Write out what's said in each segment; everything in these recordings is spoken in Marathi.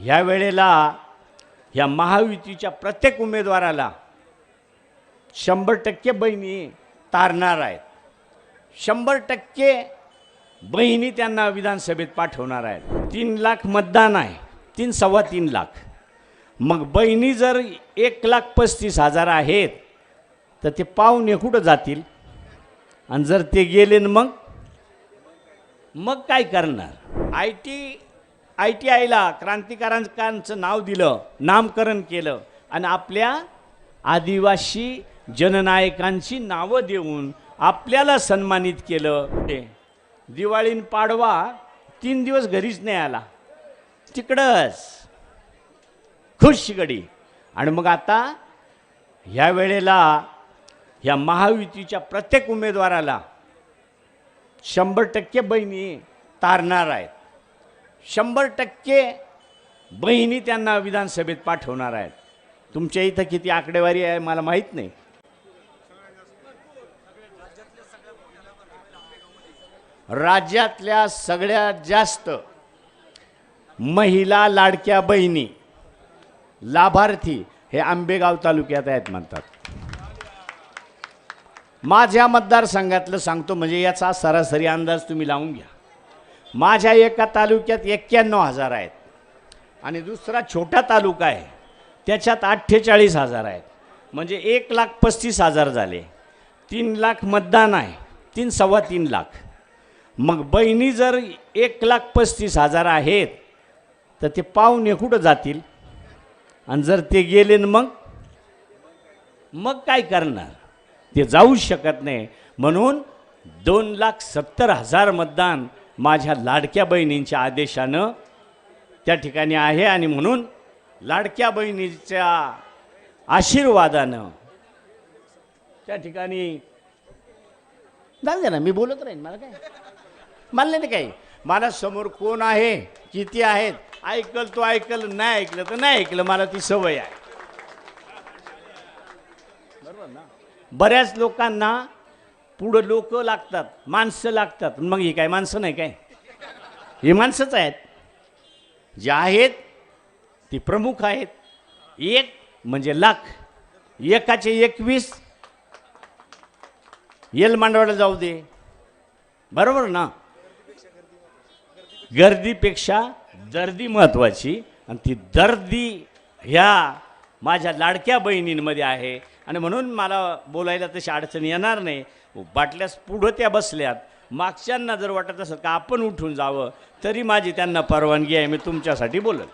ह्या वेळेला ह्या महायुतीच्या प्रत्येक उमेदवाराला शंभर टक्के बहिणी तारणार आहेत. शंभर टक्के बहिणी त्यांना विधानसभेत पाठवणार आहेत. तीन लाख मतदान आहे. तीन सव्वा तीन लाख. मग बहिणी जर एक लाख पस्तीस हजार आहेत तर ते पाहुणे कुठं जातील? आणि जर ते गेले न मग? मग काय करणार? आय टी आय टी आयला क्रांतिकारकांचं नाव दिलं नामकरण केलं आणि आपल्या आदिवासी जननायकांची नावं देऊन आपल्याला सन्मानित केलं ते दिवाळीन पाडवा तीन दिवस घरीच नाही आला. तिकडंच. खुश गडी. आणि मग आता ह्या वेळेला ह्या महायुतीच्या प्रत्येक उमेदवाराला शंभर टक्के बहिणी तारणार आहेत. शंभर टक्के बहिणी त्यांना विधानसभेत पाठवणार आहेत. तुमच्या इथं किती आकडेवारी आहे मला माहीत नाही. राज्यातल्या सगळ्यात जास्त महिला लाडक्या बहिणी लाभार्थी हे आंबेगाव तालुक्यात आहेत म्हणतात. माझ्या मतदारसंघातलं सांगतो म्हणजे याचा सरासरी अंदाज तुम्ही लावून घ्या. माझ्या एका तालुक्यात एक्क्याण्णव हजार आहेत. आणि दुसरा छोटा तालुका आहे त्याच्यात अठ्ठेचाळीस हजार आहेत. म्हणजे एक लाख पस्तीस हजार झाले. तीन लाख मतदान आहे तीन सव्वा तीन लाख. मग बहिणी जर एक लाख पस्तीस हजार आहेत तर ते पाहुणे कुठं जातील? आणि जर ते गेले न मग? मग काय करणार? ते जाऊ शकत नाही. म्हणून दोन लाख सत्तर हजार मतदान माझ्या लाडक्या बहिणींच्या आदेशानं त्या ठिकाणी आहे आणि म्हणून लाडक्या बहिणीच्या आशीर्वादानं त्या ठिकाणी जाऊ दे ना मी बोलत राहीन मला काय? मला नाही काही. मला समोर कोण आहे किती आहेत ऐकल तो ऐकल नाही ऐकलं तर नाही ऐकलं मला ती सवय आहे. बरोबर ना? बऱ्याच लोकांना पुढं लोक लागतात माणसं लागतात. मग ही काय माणसं नाही काय? ही माणसंच आहेत. जे आहेत ती प्रमुख आहेत. एक म्हणजे लाख. एकाचे एकवीस. येल मांडवायला जाऊ दे. बरोबर ना? गर्दीपेक्षा दर्दी महत्त्वाची आणि ती दर्दी ह्या माझ्या लाडक्या बहिणींमध्ये आहे. आणि म्हणून मला बोलायला तशी अडचण येणार नाही. बाटल्यास पुढं त्या बसल्यात. मागच्यांना जर वाटत असेल का आपण उठून जावं तरी माझी त्यांना परवानगी आहे मी तुमच्यासाठी बोलत.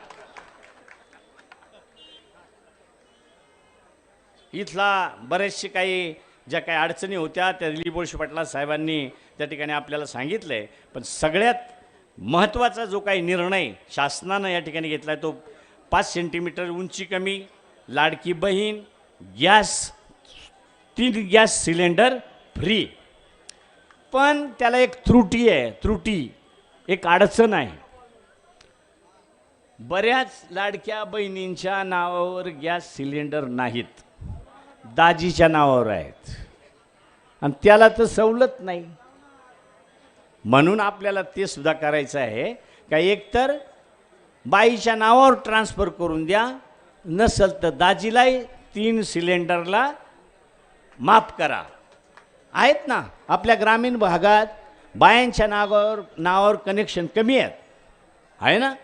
इथला बरेचसे काही ज्या काही अडचणी होत्या त्या दिलीप बोळशे पाटला साहेबांनी त्या ठिकाणी आपल्याला सांगितलं आहे पण सगळ्यात महत्त्वाचा जो काही निर्णय शासनानं या ठिकाणी घेतला आहे तो पाच सेंटीमीटर उंची कमी लाडकी बहीण गॅस तीन गॅस सिलेंडर फ्री. पण त्याला एक त्रुटी आहे त्रुटी. एक अडचण आहे. बऱ्याच लाडक्या बहिणींच्या नावावर गॅस सिलेंडर नाहीत. दाजीच्या नावावर आहेत. आणि त्याला तर सवलत नाही. म्हणून आपल्याला ते सुद्धा करायचं आहे का एकतर बाईच्या नावावर ट्रान्सफर करून द्या. नसल तर दाजीलाही तीन सिलेंडरला माफ करा. आहेत ना? आपल्या ग्रामीण भागात बायांच्या नावावर नावावर कनेक्शन कमी आहेत. आहे ना?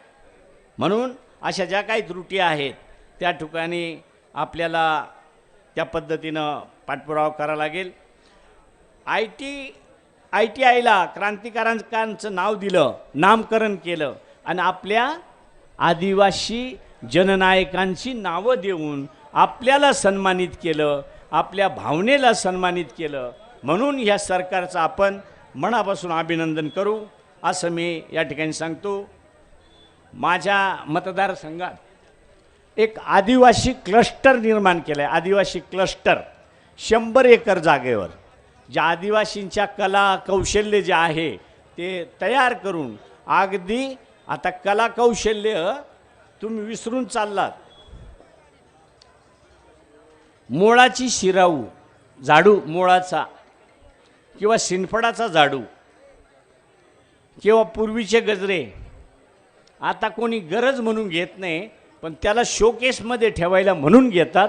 म्हणून अशा ज्या काही त्रुटी आहेत त्या ठिकाणी आपल्याला त्या पद्धतीनं पाठपुरावा करावा लागेल. आय टी आय टी आयला क्रांतिकारकांचं नाव दिलं नामकरण केलं आणि आपल्या आदिवासी जननायकांची नावं देऊन आपल्याला सन्मानित केलं आपल्या भावनेला सन्मानित केलं. म्हणून ह्या सरकारचं आपण मनापासून अभिनंदन करू. असं मी या ठिकाणी सांगतो. माझ्या मतदारसंघात एक आदिवासी क्लस्टर निर्माण केलं आहे आदिवासी क्लस्टर शंभर एकर जागेवर. ज्या आदिवासींच्या कला कौशल्य जे आहे ते तयार करून अगदी आता कला कौशल्य तुम्ही विसरून चाललात. मोळाची शिराऊ झाडू मोळाचा किंवा सिनफडाचा झाडू किंवा पूर्वीचे गजरे आता कोणी गरज म्हणून घेत नाही पण त्याला शोकेसमध्ये ठेवायला म्हणून घेतात.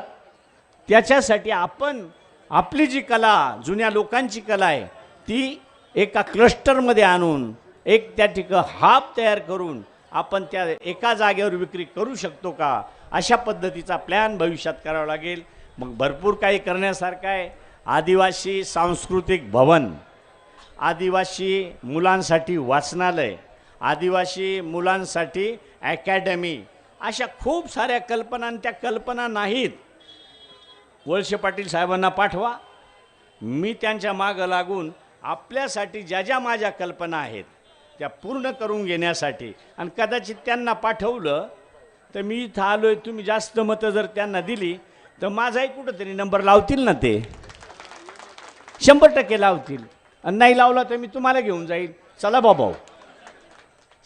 त्याच्यासाठी आपण आपली जी कला जुन्या लोकांची कला आहे ती एका क्लस्टरमध्ये आणून एक त्या ठिकाण हाप तयार करून आपण त्या एका जागेवर विक्री करू शकतो का? अशा पद्धतीचा प्लॅन भविष्यात करावा लागेल. मग भरपूर काही करण्यासारखं आहे. आदिवासी सांस्कृतिक भवन. आदिवासी मुलांसाठी वाचनालय. आदिवासी मुलांसाठी अकॅडमी अशा खूप साऱ्या कल्पना आणि त्या कल्पना नाहीत. वळसे पाटील साहेबांना पाठवा. मी त्यांच्या मागं लागून आपल्यासाठी ज्या ज्या माझ्या कल्पना आहेत त्या पूर्ण करून घेण्यासाठी. आणि कदाचित त्यांना पाठवलं तर मी इथं आलो आहे तुम्ही जास्त मतं जर त्यांना दिली तर माझाही कुठंतरी नंबर लावतील ना ते. शंभर टक्के लावतील. आणि नाही लावला तर मी तुम्हाला घेऊन जाईल. चला बाबा.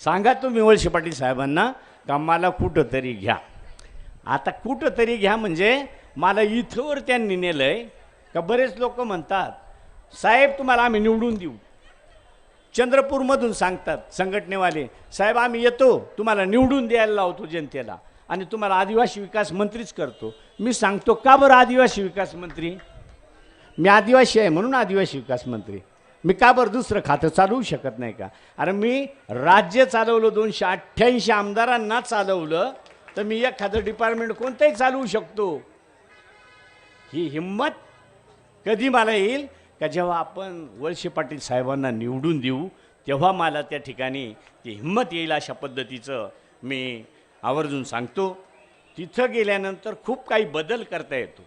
सांगा तुम्ही वळसे पाटील साहेबांना का मला कुठंतरी घ्या. आता कुठं तरी घ्या म्हणजे मला इथंवर त्यांनी नेलं आहे का बरेच लोक म्हणतात साहेब तुम्हाला आम्ही निवडून देऊ. चंद्रपूरमधून सांगतात संघटनेवाले साहेब आम्ही येतो तुम्हाला निवडून द्यायला लावतो जनतेला आणि तुम्हाला आदिवासी विकास मंत्रीच करतो. मी सांगतो का बरं आदिवासी विकास मंत्री? मी आदिवासी आहे म्हणून आदिवासी विकास मंत्री. मी का बरं दुसरं खातं चालवू शकत नाही का? अरे मी राज्य चालवलं दोनशे अठ्ठ्याऐंशी आमदारांना चालवलं तर मी एखादं डिपार्टमेंट कोणतंही चालवू शकतो. ही हिंमत कधी मला येईल? का जेव्हा आपण वळसे पाटील साहेबांना निवडून देऊ तेव्हा मला त्या ठिकाणी ती हिंमत येईल अशा पद्धतीचं मी आवर्जून सांगतो. तिथं गेल्यानंतर खूप काही बदल करता येतो.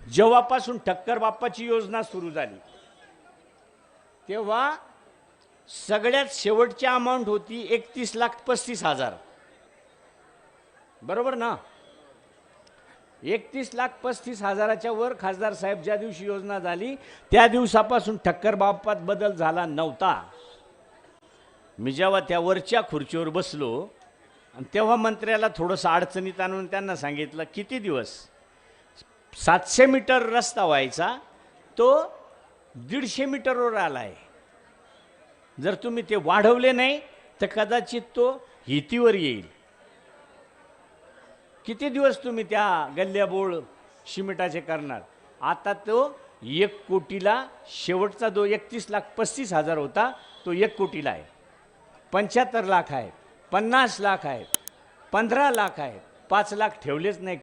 जेव्हापासून ठक्कर बाप्पाची योजना सुरू झाली तेव्हा सगळ्यात शेवटची अमाऊंट होती एकतीस लाख पस्तीस हजार. बरोबर ना? एकतीस लाख पस्तीस हजाराच्या वर खासदार साहेब ज्या दिवशी योजना झाली त्या दिवसापासून ठक्कर बाप्पात बदल झाला नव्हता. मी जेव्हा त्या वरच्या खुर्चीवर बसलो आणि तेव्हा मंत्र्याला थोडंसं अडचणीत आणून त्यांना सांगितलं किती दिवस? सातशे मीटर रस्ता व्हायचा तो दीडशे मीटरवर आला आहे जर तुम्ही ते वाढवले नाही तर कदाचित तो हितीवर येईल. किती दिवस तुम्ही त्या गल्ल्याबोळ शिमिटाचे करणार? आता तो एक कोटीला शेवटचा जो एकतीस लाख पस्तीस हजार होता तो एक कोटीला आहे. पंच्याहत्तर लाख आहेत पन्नास लाख आहेत पंधरा लाख आहेत पाच लाख ठेवलेच नाही.